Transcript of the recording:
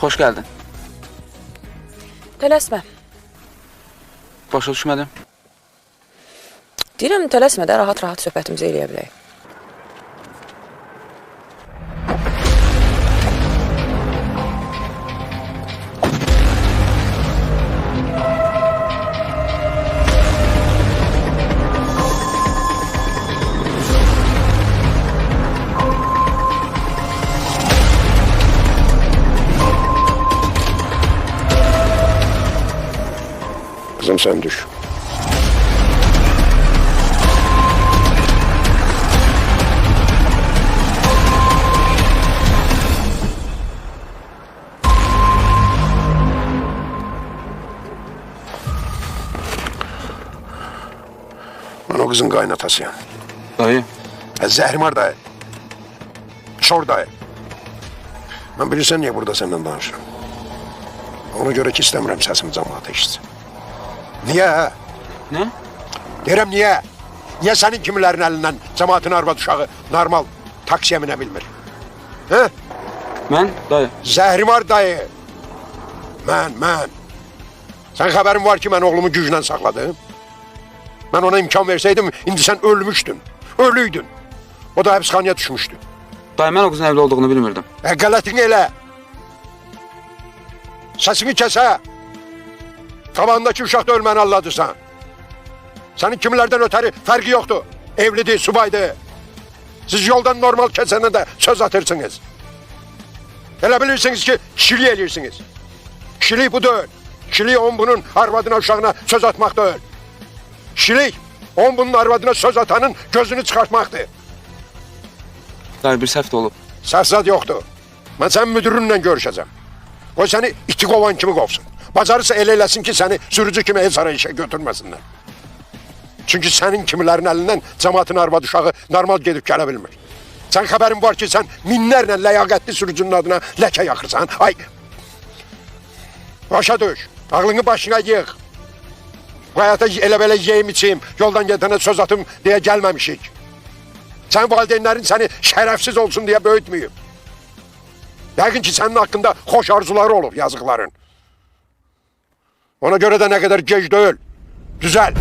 Hoş geldin. Tələsmə. Başa düşmedim. Deyirəm, tələsmə də rahat-rahat söhbətimizi eləyə bilək. Kızım sen düş. Ben o kızın kaynatasıyım. Dayı. Zehrimar dayı. Çor dayı. Ben bilirsen niye burada senden danışırım. Ona göre ki istemiyorum sesimi cemaate işitsin. Niye ha? Ne? Deyirəm niyə? Niyə sənin kimilərin əlindən cəmaatın arvad uşağı normal taksiyə minə bilmir? Hə? Ben dayı. Zəhrimar dayı. Mən, mən. Sən xəbərin var ki, mən oğlumu güclə saxladım. Mən ona imkan versəydim, indi sən ölmüşdün. Ölüydün. O da həbsxanaya düşmüşdü. Dayı ben o kızın evli olduğunu bilmirdim. E, qələtini elə. Səsini kəsə. Tabandakı uşaq da ölməni alladırsan. Sənin kimlərdən ötəri fərqi yoxdur. Evlidir, subaydır. Siz yoldan normal keçənə də söz atırsınız. Elə bilirsiniz ki, kişilik edirsiniz. Kişilik bu deyil. Kişilik on bunun arvadına, uşağına söz atmaq deyil. Kişilik on bunun arvadına söz atanın gözünü çıxartmaqdır. Dayı bir səhv olub. Səhsad yoxdur. Mən sənin müdürünlə görüşəcəm. O səni iti qovan kimi qovsun. Bacarırsa elə eləsin ki, səni sürücü kimi ev sarayı işə götürməsinlər. Çünki sənin kimilərin əlindən cəmaatın arvad uşağı normal gedib gələ bilmir. Sən xəbərin var ki, sən minlərlə ləyaqətli sürücünün adına ləkə yaxırsan. Ay! Başa düş. Ağlını başına yığ. Bu həyata elə belə yeyim içeyim, yoldan gedənə söz atım deyə gəlməmişik. Sən valideynlərin səni şərəfsiz olsun deyə böyütməyib. Yəqin ki, sənin haqqında xoş arzuları olur yazıqların. Ona görə də nə qədər gec deyil. Düzəl.